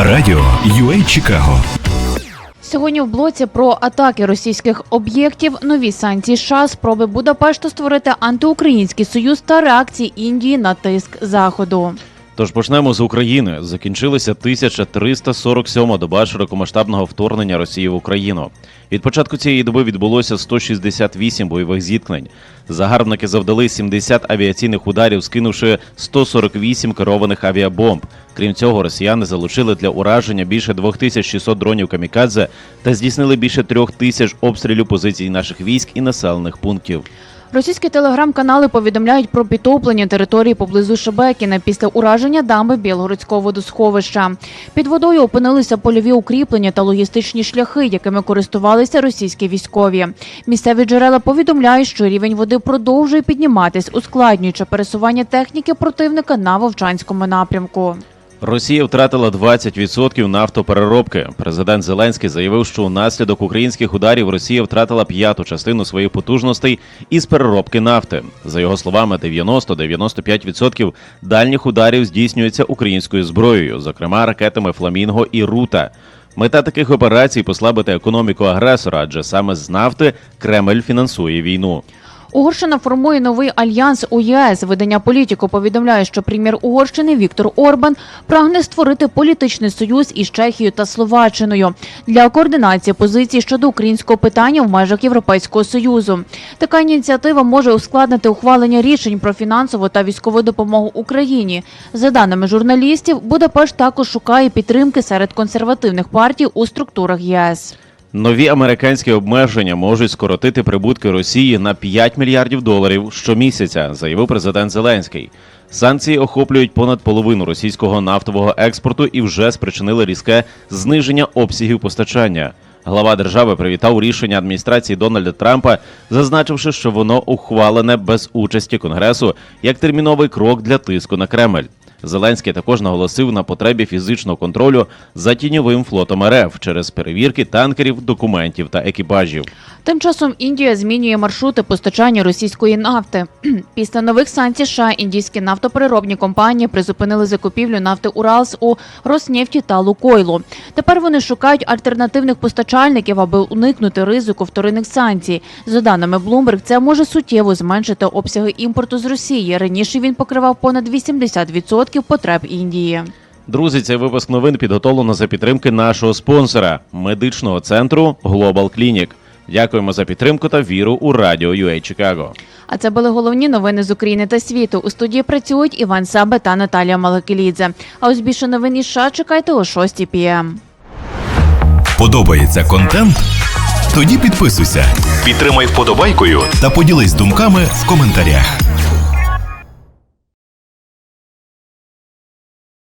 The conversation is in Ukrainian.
Радіо UA Чикаго. Сьогодні в блоці про атаки російських об'єктів, нові санкції США, спроби Будапешту створити антиукраїнський союз та реакції Індії на тиск заходу. Тож почнемо з України. Закінчилася 1347 доба широкомасштабного вторгнення Росії в Україну. Від початку цієї доби відбулося 168 бойових зіткнень. Загарбники завдали 70 авіаційних ударів, скинувши 148 керованих авіабомб. Крім цього, росіяни залучили для ураження більше 2600 дронів камікадзе та здійснили більше трьох тисяч обстрілів позицій наших військ і населених пунктів. Російські телеграм-канали повідомляють про підтоплення території поблизу Шебекіна після ураження дамби Білгородського водосховища. Під водою опинилися польові укріплення та логістичні шляхи, якими користувалися російські військові. Місцеві джерела повідомляють, що рівень води продовжує підніматись, ускладнюючи пересування техніки противника на Вовчанському напрямку. Росія втратила 20% нафтопереробки. Президент Зеленський заявив, що унаслідок українських ударів Росія втратила п'яту частину своїх потужностей із переробки нафти. За його словами, 90-95% дальніх ударів здійснюється українською зброєю, зокрема ракетами Фламінго і Рута. Мета таких операцій послабити економіку агресора, адже саме з нафти Кремль фінансує війну. Угорщина формує новий альянс у ЄС. Видання політико повідомляє, що прем'єр Угорщини Віктор Орбан прагне створити політичний союз із Чехією та Словаччиною для координації позицій щодо українського питання в межах Європейського союзу. Така ініціатива може ускладнити ухвалення рішень про фінансову та військову допомогу Україні. За даними журналістів, Будапешт також шукає підтримки серед консервативних партій у структурах ЄС. Нові американські обмеження можуть скоротити прибутки Росії на 5 мільярдів доларів щомісяця, заявив президент Зеленський. Санкції охоплюють понад половину російського нафтового експорту і вже спричинили різке зниження обсягів постачання. Глава держави привітав рішення адміністрації Дональда Трампа, зазначивши, що воно ухвалене без участі Конгресу як терміновий крок для тиску на Кремль. Зеленський також наголосив на потребі фізичного контролю за тіньовим флотом РФ через перевірки танкерів, документів та екіпажів. Тим часом Індія змінює маршрути постачання російської нафти. Після нових санкцій США індійські нафтопереробні компанії призупинили закупівлю нафти Уралс у Роснефті та Лукойлу. Тепер вони шукають альтернативних постачальників, аби уникнути ризику вторинних санкцій. За даними Bloomberg, це може суттєво зменшити обсяги імпорту з Росії. Раніше він покривав понад 80% потреб Індії. Друзі, цей випуск новин підготовлено за підтримки нашого спонсора медичного центру Global Clinic. Дякуємо за підтримку та віру у радіо UA Чикаго. А це були головні новини з України та світу. У студії працюють Іван Сабе та Наталія Малакелідзе. А ось більше новин із США чекайте о 6 пм. Подобається контент? Тоді підписуйся, підтримай вподобайкою та поділись думками в коментарях.